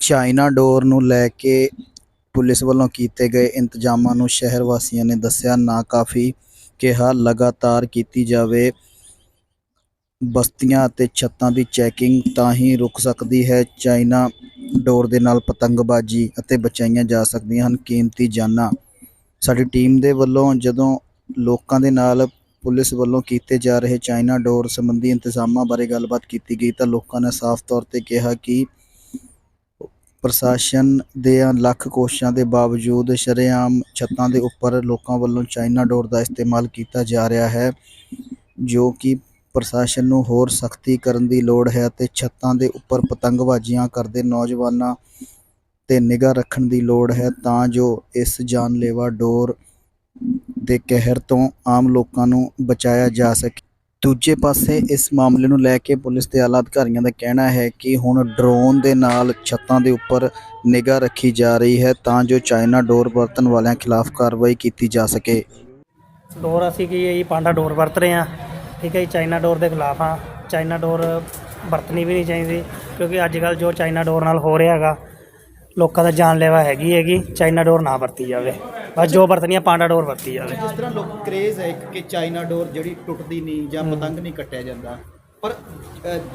China ਡੋਰ ਨੂੰ ਲੈ ਕੇ police ਵੱਲੋਂ ਕੀਤੇ ਗਏ ਇੰਤਜ਼ਾਮਾਂ ਨੂੰ ਸ਼ਹਿਰ ਵਾਸੀਆਂ ਨੇ ਦੱਸਿਆ, ਨਾ ਕਾਫੀ ਕਿਹਾ, ਲਗਾਤਾਰ ਕੀਤੀ ਜਾਵੇ। ਬਸਤੀਆਂ ਅਤੇ ਛੱਤਾਂ ਦੀ ਚੈਕਿੰਗ ਤਾਂ ਹੀ ਰੁਕ ਸਕਦੀ ਹੈ। ਚਾਈਨਾ ਡੋਰ ਦੇ ਨਾਲ ਪਤੰਗਬਾਜ਼ੀ ਅਤੇ ਬਚਾਈਆਂ ਜਾ ਸਕਦੀਆਂ ਹਨ, ਕੀਮਤੀ ਜਾਨਾਂ। ਸਾਡੀ ਟੀਮ ਦੇ ਵੱਲੋਂ ਜਦੋਂ ਲੋਕਾਂ ਦੇ ਨਾਲ ਪੁਲਿਸ ਵੱਲੋਂ ਕੀਤੇ ਜਾ ਰਹੇ ਚਾਈਨਾ ਡੋਰ ਸੰਬੰਧੀ ਇੰਤਜ਼ਾਮਾਂ ਬਾਰੇ ਗੱਲਬਾਤ ਕੀਤੀ ਗਈ ਤਾਂ ਲੋਕਾਂ ਨੇ ਸਾਫ਼ ਤੌਰ ਤੇ ਕਿਹਾ ਕਿ ਪ੍ਰਸ਼ਾਸਨ ਦੇ ਲੱਖ ਕੋਸ਼ਿਸ਼ਾਂ ਦੇ ਬਾਵਜੂਦ ਸ਼ਰੇਆਮ ਛੱਤਾਂ ਦੇ ਉੱਪਰ ਲੋਕਾਂ ਵੱਲੋਂ ਚਾਈਨਾ ਡੋਰ ਦਾ ਇਸਤੇਮਾਲ ਕੀਤਾ ਜਾ ਰਿਹਾ ਹੈ, ਜੋ ਕਿ ਪ੍ਰਸ਼ਾਸਨ ਨੂੰ ਹੋਰ ਸਖਤੀ ਕਰਨ ਦੀ ਲੋੜ ਹੈ ਅਤੇ ਛੱਤਾਂ ਦੇ ਉੱਪਰ ਪਤੰਗਬਾਜ਼ੀਆਂ ਕਰਦੇ ਨੌਜਵਾਨਾਂ ਤੇ ਨਿਗਾਹ ਰੱਖਣ ਦੀ ਲੋੜ ਹੈ ਤਾਂ ਜੋ ਇਸ ਜਾਨਲੇਵਾ ਡੋਰ ਦੇ ਕਹਿਰ ਤੋਂ ਆਮ ਲੋਕਾਂ ਨੂੰ ਬਚਾਇਆ ਜਾ ਸਕੇ। ਦੂਜੇ ਪਾਸੇ ਇਸ ਮਾਮਲੇ ਨੂੰ ਲੈ ਕੇ ਪੁਲਿਸ ਦੇ ਆਲਾ ਅਧਿਕਾਰੀਆਂ ਦਾ ਕਹਿਣਾ ਹੈ ਕਿ ਹੁਣ ਡਰੋਨ ਦੇ ਨਾਲ ਛੱਤਾਂ ਦੇ ਉੱਪਰ ਨਿਗਾਹ ਰੱਖੀ ਜਾ ਰਹੀ ਹੈ ਤਾਂ ਜੋ ਚਾਈਨਾ ਡੋਰ ਵਰਤਣ ਵਾਲਿਆਂ ਖਿਲਾਫ ਕਾਰਵਾਈ ਕੀਤੀ ਜਾ ਸਕੇ। ਡੋਰ ਅਸੀਂ ਕੀ ਇਹ ਪਾਂਡਾ ਡੋਰ ਵਰਤ ਰਹੇ ਹਾਂ। ਠੀਕ ਹੈ ਜੀ, ਚਾਈਨਾ ਡੋਰ ਦੇ ਖਿਲਾਫ ਆ ਚਾਈਨਾ ਡੋਰ ਵਰਤਣੀ ਵੀ ਨਹੀਂ ਚਾਹੀਦੀ ਕਿਉਂਕਿ ਅੱਜ ਕੱਲ ਜੋ ਚਾਈਨਾ ਡੋਰ ਨਾਲ ਹੋ ਰਿਹਾ ਹੈਗਾ ਲੋਕਾਂ ਦਾ ਜਾਨਲੇਵਾ ਹੈਗੀ ਹੈਗੀ ਚਾਈਨਾ ਡੋਰ ਨਾ ਵਰਤੀ ਜਾਵੇ। ਬਸ ਜੋ ਵਰਤਣੀ ਆ ਪਾਂਡਾ ਡੋਰ ਵਰਤੀ ਜਾਵੇ। ਜਿਸ ਤਰ੍ਹਾਂ ਲੋਕ ਕ੍ਰੇਜ਼ ਹੈ ਇੱਕ ਕਿ ਚਾਈਨਾ ਡੋਰ ਜਿਹੜੀ ਟੁੱਟਦੀ ਨਹੀਂ ਜਾਂ ਪਤੰਗ ਨਹੀਂ ਕੱਟਿਆ ਜਾਂਦਾ। ਪਰ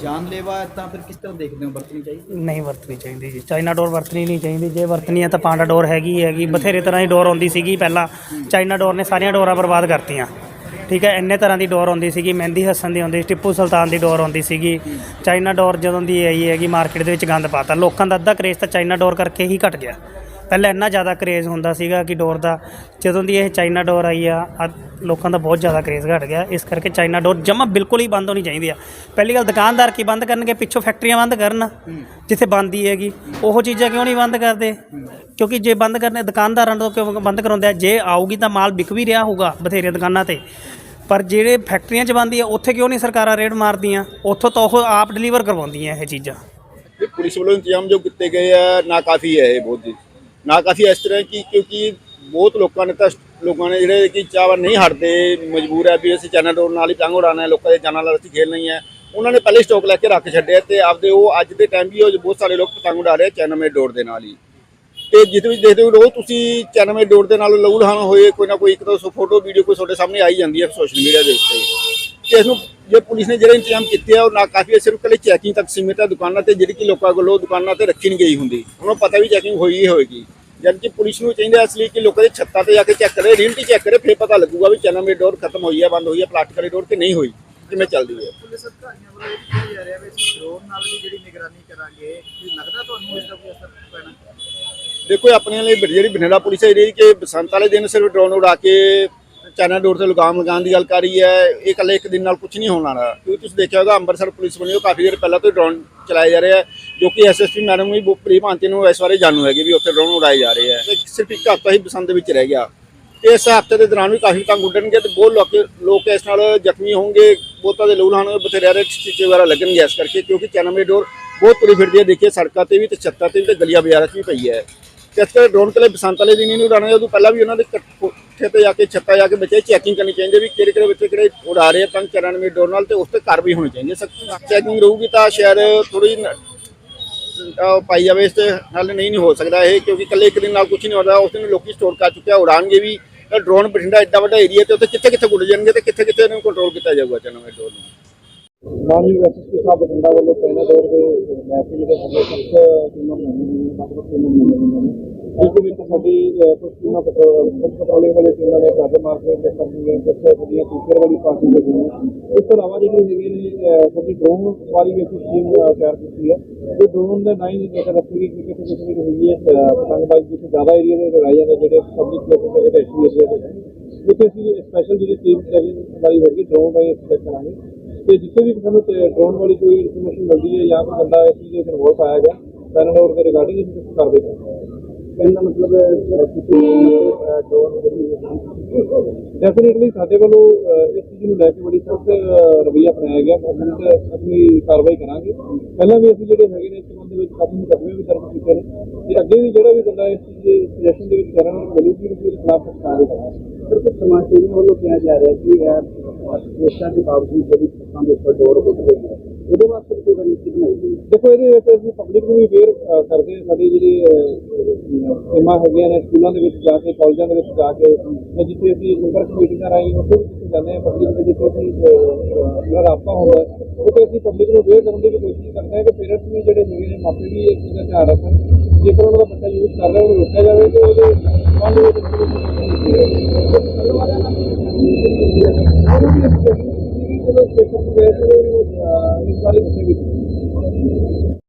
ਜਾਨਲੇਵਾ ਹੈ ਤਾਂ ਫਿਰ ਕਿਸ ਤਰ੍ਹਾਂ ਦੇਖਦੇ ਹੋ ਵਰਤਣੀ ਚਾਹੀਦੀ? ਨਹੀਂ ਵਰਤਣੀ ਚਾਹੀਦੀ ਜੀ। ਚਾਈਨਾ ਡੋਰ ਵਰਤਣੀ ਨਹੀਂ ਚਾਹੀਦੀ। ਜੇ ਵਰਤਣੀ ਹੈ ਤਾਂ ਪਾਂਡਾ ਡੋਰ ਹੈਗੀ ਹੈਗੀ। ਬਥੇਰੇ ਤਰ੍ਹਾਂ ਦੀ ਡੋਰ ਆਉਂਦੀ ਸੀਗੀ ਪਹਿਲਾਂ। ਚਾਈਨਾ ਡੋਰ ਨੇ ਸਾਰੀਆਂ ਡੋਰਾਂ ਬਰਬਾਦ ਕਰਤੀਆਂ। ਠੀਕ ਹੈ, ਇੰਨੇ ਤਰ੍ਹਾਂ ਦੀ ਡੋਰ ਆਉਂਦੀ ਸੀਗੀ, ਮਹਿੰਦੀ ਹਸਨ ਦੀ ਆਉਂਦੀ ਸੀ, ਟਿੱਪੂ ਸੁਲਤਾਨ ਦੀ ਡੋਰ ਆਉਂਦੀ ਸੀਗੀ। ਚਾਈਨਾ ਡੋਰ ਜਦੋਂ ਦੀ ਆਈ ਹੈਗੀ, ਮਾਰਕੀਟ ਦੇ ਵਿੱਚ ਗੰਦ ਪਾਤਾ। ਲੋਕਾਂ ਦਾ ਅੱਧਾ ਕਰੇਜ਼ ਤਾਂ ਚਾਈਨਾ ਡੋਰ ਕਰਕੇ ਹੀ ਘਟ ਗਿਆ। ਪਹਿਲਾਂ ਇੰਨਾ ਜ਼ਿਆਦਾ ਕਰੇਜ਼ ਹੁੰਦਾ ਸੀਗਾ ਕਿ ਡੋਰ ਦਾ, ਜਦੋਂ ਦੀ ਇਹ ਚਾਈਨਾ ਡੋਰ ਆਈ ਆ ਅੱਜ ਲੋਕਾਂ ਦਾ ਬਹੁਤ ਜ਼ਿਆਦਾ ਕਰੇਜ਼ ਘਟ ਗਿਆ। ਇਸ ਕਰਕੇ ਚਾਈਨਾ ਡੋਰ ਜਮਾ ਬਿਲਕੁਲ ਹੀ ਬੰਦ ਹੋਣੀ ਚਾਹੀਦੀ ਆ। ਪਹਿਲੀ ਗੱਲ ਦੁਕਾਨਦਾਰ ਕੀ ਬੰਦ ਕਰਨਗੇ? ਪਿੱਛੋਂ ਫੈਕਟਰੀਆਂ ਬੰਦ ਕਰਨ, ਜਿੱਥੇ ਬੰਦੀ ਹੈਗੀ। ਉਹ ਚੀਜ਼ਾਂ ਕਿਉਂ ਨਹੀਂ ਬੰਦ ਕਰਦੇ? ਕਿਉਂਕਿ ਜੇ ਬੰਦ ਕਰਨੇ, ਦੁਕਾਨਦਾਰਾਂ ਤੋਂ ਕਿਉਂ ਬੰਦ ਕਰਾਉਂਦੇ ਆ? ਜੇ ਆਊਗੀ ਤਾਂ ਮਾਲ ਵਿਕ ਵੀ ਰਿਹਾ ਹੋਊਗਾ ਬਥੇਰੇ ਦੁਕਾਨਾਂ ਤੇ। ਪਰ ਜਿਹੜੇ ਫੈਕਟਰੀਆਂ 'ਚ ਬੰਦੀ ਆ, ਉੱਥੇ ਕਿਉਂ ਨਹੀਂ ਸਰਕਾਰਾਂ ਰੇਡ ਮਾਰਦੀਆਂ? ਉੱਥੋਂ ਤਾਂ ਉਹ ਆਪ ਡਿਲੀਵਰ ਕਰਵਾਉਂਦੀਆਂ ਇਹ ਚੀਜ਼ਾਂ। ਪੁਲਿਸ ਵੱਲੋਂ ਇੰਤਜ਼ਾਮ ਜੋ ਕੀਤੇ ਗਏ ਆ, ਨਾ ਕਾਫੀ ਹੈ ਇਹ ਬਹੁਤ ਜੀ। ਨਾ ਕਾਫੀ ਇਸ ਤਰ੍ਹਾਂ ਕਿ ਕਿਉਂਕਿ ਬਹੁਤ ਲੋਕਾਂ ਨੇ ਤਾਂ ਲੋਕਾਂ ਨੇ ਜਿਹੜੇ ਕਿ ਚਾਵਰ ਨਹੀਂ ਹਟਦੇ, ਮਜਬੂਰ ਹੈ ਵੀ ਅਸੀਂ ਚੈਨਲ ਡੋਰ ਨਾਲ ਹੀ ਪਤੰਗ ਉਡਾਉਣਾ ਹੈ, ਲੋਕਾਂ ਦੇ ਜਾਨਾਂ ਨਾਲ ਅਸੀਂ ਖੇਲਣੀ ਹੈ ਉਹਨਾਂ ਨੇ ਪਹਿਲੇ ਸਟਾਕ ਲੈ ਕੇ ਰੱਖ ਛੱਡਿਆ ਤੇ ਆਪਦੇ ਉਹ ਅੱਜ ਦੇ ਟਾਈਮ ਵੀ ਉਹ ਬਹੁਤ ਸਾਰੇ ਲੋਕ ਪਤੰਗ ਉਡਾ ਰਹੇ ਚੈਨਲ ਡੋਰ ਦੇ ਨਾਲ ਹੀ। ਤੇ ਜਿਸ ਵਿੱਚ ਦੇਖਦੇ ਹੋ ਰੋਜ਼ ਤੁਸੀਂ ਚੈਨਲ ਡੋਰ ਦੇ ਨਾਲ ਲਹੂ ਲਹਾਨ ਹੋਏ, ਕੋਈ ਨਾ ਕੋਈ ਇੱਕ ਤਾਂ ਫੋਟੋ ਵੀਡੀਓ ਕੋਈ ਤੁਹਾਡੇ ਸਾਹਮਣੇ ਆਈ ਜਾਂਦੀ ਹੈ ਸੋਸ਼ਲ ਮੀਡੀਆ ਦੇ ਉੱਤੇ। ਇਸ ਨੂੰ ਜੇ ਪੁਲਿਸ ਨੇ ਜਿਹੜੇ ਇੰਤਜ਼ਾਮ ਕੀਤੇ ਆ ਉਹ ਨਾ ਕਾਫੀ ਸਿਰਫ ਕੱਲੇ ਚੈਕਿੰਗ ਤੱਕ ਸੀਮਿਤ ਹੈ ਦੁਕਾਨਾਂ ਤੇ ਜਿਹੜੀ ਕਿ ਲੋਕਾਂ ਕੋਲੋਂ ਦੁਕਾਨਾਂ ਤੇ ਰੱਖੀ ਨਹੀਂ ਗਈ ਹੁੰਦੀ। ਉਹਨਾਂ ਪਤਾ ਵੀ ਚੈਕਿੰਗ ਹੋਈ ਹੀ ਹੋਏਗੀ। ਜਦ ਕਿ ਪੁਲਿਸ ਨੂੰ ਚਾਹੀਦਾ ਇਸ ਲਈ ਕਿ ਲੋਕਾਂ ਦੇ ਛੱਤਾਂ ਤੇ ਜਾ ਕੇ ਚੈੱਕ ਕਰੇ ਰੀਅਲਟੀ ਚੈੱਕ ਕਰੇ ਫਿਰ ਪਤਾ ਲੱਗੂਗਾ ਵੀ ਚੈਨਲ ਮੇਡ ਡੋਰ ਖਤਮ ਹੋਈ ਹੈ ਬੰਦ ਹੋਈ ਹੈ ਪਲਾਸਟਿਕ ਵਾਲੀ ਡੋਰ ਕਿ ਨਹੀਂ ਹੋਈ ਕਿਵੇਂ ਚੱਲਦੀ ਹੈ। ਪੁਲਿਸ ਅਧਿਕਾਰੀਆਂ ਵੱਲੋਂ ਇਹ ਕਿਹਾ ਜਾ ਰਿਹਾ ਵੀ ਅਸੀਂ ਡਰੋਨ ਨਾਲ ਵੀ ਜਿਹੜੀ ਨਿਗਰਾਨੀ ਕਰਾਂਗੇ ਕੀ ਲੱਗਦਾ ਤੁਹਾਨੂੰ ਇਸ ਦਾ ਕੋਈ ਅਸਰ ਪੈਣਾ? ਦੇਖੋ ਆਪਣੇ ਲਈ ਜਿਹੜੀ ਬਨੇਰਾ ਪੁਲਿਸ ਹੈ ਜਿਹੜੀ ਕਿ ਬਸੰਤ ਵਾਲੇ ਦਿਨ ਸਿਰਫ ਡਰੋਨ ਉਡਾ ਕੇ ਚਾਈਨਾ ਡੋਰ ਤੇ ਲਗਾਮ ਲਗਾਉਣ ਦੀ ਗੱਲ ਕਰ ਰਹੀ ਹੈ। ਇਹ ਇਕੱਲੇ ਇੱਕ ਦਿਨ ਨਾਲ ਕੁਝ ਨਹੀਂ ਹੋਣ ਵਾਲਾ। ਕਿਉਂਕਿ ਤੁਸੀਂ ਦੇਖਿਆ ਹੋਗਾ ਅੰਮ੍ਰਿਤਸਰ ਪੁਲਿਸ ਵੱਲੋਂ ਕਾਫੀ ਦੇਰ ਪਹਿਲਾਂ ਤੋਂ ਡਰੋਨ ਚਲਾਏ ਜਾ ਰਹੇ ਆ ਜੋ ਕਿ ਐਸਐਸਪੀ ਮੈਡਮ ਵੀ ਪ੍ਰੀ ਭਾਂਤੀ ਨੂੰ ਇਸ ਬਾਰੇ ਜਾਣੂ ਹੈਗੇ ਵੀ ਉੱਥੇ ਡਰੋਨ ਉਡਾਏ ਜਾ ਰਹੇ ਹੈ। ਤੇ ਸਿਰਫ ਇੱਕ ਹਫ਼ਤਾ ਹੀ ਬਸੰਤ ਦੇ ਵਿੱਚ ਰਹਿ ਗਿਆ। ਤੇ ਇਸ ਹਫ਼ਤੇ ਦੇ ਦੌਰਾਨ ਵੀ ਕਾਫੀ ਤੰਗ ਉੱਡਣਗੇ ਤੇ ਬਹੁਤ ਲੋਕ ਲੋਕ ਇਸ ਨਾਲ ਜ਼ਖਮੀ ਹੋਣਗੇ। ਬਹੁਤਾਂ ਦੇ ਲਹੂ ਲਹਾਨ ਬਥੇਰੇ ਦੇ ਚੀਚੇ ਵਗੈਰਾ ਲੱਗਣਗੇ ਇਸ ਕਰਕੇ, ਕਿਉਂਕਿ ਚਾਈਨਾ ਮੇਡ ਡੋਰ ਬਹੁਤ ਤੁਰੀ ਫਿਰਦੀ ਹੈ। ਦੇਖੀਏ ਸੜਕਾਂ ਤੇ ਵੀ ਤੇ ਛੱਤਾਂ ਤੇ ਵੀ ਤੇ ਗਲੀਆਂ ਬਾਜ਼ਾਰਾਂ 'ਚ ਵੀ ਪਈ ਹੈ। ਤੇ ਇਸ ਕਰਕੇ ਡਰੋਨ ਕਲੇ ਬਸੰਤ ਵਾਲੇ ਦਿਨ ਹੀ ਨਹੀਂ ਉਡਾਉਣਾ, ਉਦੋਂ ਪਹਿਲਾਂ ਵੀ ਉਹਨਾਂ ਦੇ ਕ- ਤੇ ਜਾ ਕੇ ਛੱਤਾਂ ਜਾ ਕੇ ਬੱਚੇ ਚੈਕਿੰਗ ਕਰਨੀ ਚਾਹੀਦੀ ਵੀ ਕਿਹੜੇ ਕਿਹੜੇ ਬੱਚੇ ਕਿਹੜੇ ਉਡਾ ਰਹੇ ਤੰਗ 94 ਡੋਰ ਨਾਲ ਤੇ ਉਸ ਤੇ ਕਾਰਵਾਈ ਹੋਣੀ ਚਾਹੀਦੀ ਸਖਤ ਚੈਕਿੰਗ ਰਹੂਗੀ ਤਾਂ ਸ਼ਾਇਦ ਥੋੜੀ ਪਾਈ ਜਾਵੇ, ਇਸ ਤੇ ਹੱਲ ਨਹੀਂ ਨਹੀਂ ਹੋ ਸਕਦਾ ਇਹ, ਕਿਉਂਕਿ ਇਕੱਲੇ ਇੱਕ ਦਿਨ ਨਾਲ ਕੁਝ ਨਹੀਂ ਹੁੰਦਾ। ਉਸ ਦਿਨ ਲੋਕੀ ਸਟੋਰ ਕਰ ਚੁੱਕਿਆ ਉਡਾਣਗੇ ਵੀ ਡਰੋਨ ਬਠਿੰਡਾ ਐਡਾ ਵੱਡਾ ਏਰੀਆ ਤੇ ਉੱਥੇ ਕਿੱਥੇ ਕਿੱਥੇ ਉੱਡ ਜਾਣਗੇ ਤੇ ਕਿੱਥੇ ਕਿੱਥੇ ਇਹਨੂੰ ਕੰਟਰੋਲ ਕੀਤਾ ਜਾਊਗਾ 94 ਡੋਰ ਨੂੰ? ਮਾਨਯੋਗ ਐਸਐਸਪੀ ਸਾਹਿਬ ਬਠਿੰਡਾ ਵੱਲੋਂ ਚਾਈਨਾ ਡੋਰ ਦੇ ਲੈ ਕੇ ਜਿਹੜੇ ਸਾਡੇ ਟੀਮਾਂ ਬਣਾਈਆਂ ਗਈਆਂ ਵੱਖ-ਵੱਖ ਟੀਮਾਂ ਬਣਾਈਆਂ ਗਈਆਂ ਨੇ ਵਿੱਚ ਸਾਡੀ ਅਹ, ਕੁਝ ਟੀਮਾਂ ਪੈਟਰੋਲ ਪੈਟਰੋਲਿੰਗ ਵਾਲੀ ਟੀਮਾਂ ਨੇ ਕਾਦਰ ਮਾਰਕੇ ਚੈੱਕ ਕਰਨੀਆਂ ਕੁਝ ਸਾਡੀਆਂ ਟੀਚਰ ਵਾਲੀ ਪਾਰਟੀ ਦੇ ਗਈਆਂ ਇਸ ਤੋਂ ਇਲਾਵਾ ਜਿਹੜੀ ਹੈਗੀ ਨੇ ਸਾਡੀ ਡਰੋਨ ਵਾਲੀ ਵੀ ਅਸੀਂ ਟੀਮ ਤਿਆਰ ਕੀਤੀ ਹੈ। ਇਹ ਡਰੋਨ ਦੇ ਨਾਈਨ ਹੀ ਜੇਕਰ ਰੱਖੀ ਗਈ ਕਿ ਕਿਸੇ ਕਿਸੇ ਹੋਈ ਹੈ ਅਹ, ਪਤੰਗਬਾਜ਼ੀ ਜਿੱਥੇ ਜ਼ਿਆਦਾ ਏਰੀਆ ਦੇ ਲਗਾਏ ਜਾਂਦੇ ਜਿਹੜੇ ਪਬਲਿਕ ਪਲੇਸਿਸ ਦੇ ਜਿਹੜੇ ਐਸੀ ਏਰੀਆ ਦੇ ਨੇ ਉੱਥੇ ਅਸੀਂ ਸਪੈਸ਼ਲ ਜਿਹੜੀ ਟੀਮ ਵਾਲੀ ਹੈਗੀ ਡਰੋਨ ਦਾ ਅਸੀਂ ਚੈੱਕ ਕਰਾਂਗੇ। ਤੇ ਜਿੱਥੇ ਵੀ ਸਾਨੂੰ ਡਰੋਨ ਵਾਲੀ ਕੋਈ ਇਨਫੋਰਮੇਸ਼ਨ ਮਿਲਦੀ ਹੈ ਜਾਂ ਕੋਈ ਬੰਦਾ ਇਸ ਚੀਜ਼ ਦੇ ਇਨਵੋਲਵ ਆਇਆ ਗਿਆ ਪੈਨਲ ਔਰ ਦੇ ਰਿਗਾਰਡਿੰਗ ਅਸੀਂ ਕੁਝ ਕਰਦੇ ਹਾਂ। ਇਹਦਾ ਮਤਲਬ ਡੈਫੀਨਿਟਲੀ ਸਾਡੇ ਵੱਲੋਂ ਇਸ ਚੀਜ਼ ਨੂੰ ਲੈ ਕੇ ਬੜੀ ਸਖਤ ਰਵੱਈਆ ਅਪਣਾਇਆ ਗਿਆ। ਗਵਰਨਮੈਂਟ ਅਸੀਂ ਕਾਰਵਾਈ ਕਰਾਂਗੇ। ਪਹਿਲਾਂ ਵੀ ਅਸੀਂ ਜਿਹੜੇ ਹੈਗੇ ਨੇ, ਇਸ ਸੰਬੰਧ ਵਿੱਚ ਕਾਫੀ ਮੁਕੱਦਮੇ ਵੀ ਦਰਜ ਕੀਤੇ ਨੇ। ਤੇ ਅੱਗੇ ਵੀ ਜਿਹੜਾ ਵੀ ਬੰਦਾ ਇਸ ਚੀਜ਼ ਦੇ ਸੁਜੈਸ਼ਨ ਦੇ ਵਿੱਚ ਕਰਨ ਮਿਲੂਗੀ ਉਹਦੇ ਖਿਲਾਫ ਕਾਰਵਾਈ ਕਰਾਂਗੇ। ਫਿਰ ਸਮਾਜ ਸੇਵੀਆਂ ਵੱਲੋਂ ਕਿਹਾ ਜਾ ਰਿਹਾ ਕਿ ਇਹ ਕੋਸ਼ਿਸ਼ਾਂ ਦੇ ਬਾਵਜੂਦ ਜਿਹੜੀ ਛੱਤਾਂ ਦੇ ਉੱਪਰ ਡੋਰ ਉੱਡ ਰਹੀ ਹੈ ਉਹਦੇ ਵਾਸਤੇ ਰਣਨੀਤੀ ਬਣਾਈ ਗਈ ਦੇਖੋ, ਇਹਦੇ ਵਿੱਚ ਅਸੀਂ ਪਬਲਿਕ ਨੂੰ ਵੀ ਅਵੇਅਰ ਕਰਦੇ ਹਾਂ, ਸਾਡੇ ਜਿਹੜੇ ਸੀਮਾ ਹੈਗੀਆਂ ਨੇ ਸਕੂਲਾਂ ਦੇ ਵਿੱਚ ਜਾ ਕੇ, ਕਾਲਜਾਂ ਦੇ ਵਿੱਚ ਜਾ ਕੇ ਜਿੱਥੇ ਅਸੀਂ ਸੰਪਰਕ ਮੀਟਿੰਗਾਂ ਰਾਹੀਂ, ਉੱਥੇ ਵੀ ਜਿੱਥੇ ਜਾਂਦੇ ਹਾਂ ਪਬਲਿਕ ਦੇ ਜਿੱਥੇ ਅਸੀਂ ਜਿਹੜਾ ਰਾਬਤਾ ਹੁੰਦਾ ਉੱਥੇ ਅਸੀਂ ਪਬਲਿਕ ਨੂੰ ਅਵੇਅਰ ਕਰਨ ਦੀ ਵੀ ਕੋਸ਼ਿਸ਼ ਕਰਦੇ ਹਾਂ ਕਿ ਪੇਰੈਂਟਸ ਵੀ ਜਿਹੜੇ ਹੈਗੇ ਨੇ, ਮਾਪੇ ਵੀ ਇਸ ਚੀਜ਼ ਦਾ ਧਿਆਨ ਰੱਖਣ, ਜੇਕਰ ਉਹਨਾਂ ਦਾ ਬੱਚਾ ਯੂਜ਼ ਕਰ ਰਿਹਾ, ਉਹਨੂੰ ਰੋਕਿਆ ਜਾਵੇ ਤੇ ਉਹਦੇ ਸੰਬੰਧ ਵਿੱਚ ਚਲੋ ਸਟੇਸ਼ਨ ਤੇ ਗਏ ਤੇ ਇਸ ਬਾਰੇ ਦੱਸਿਆ ਵੀ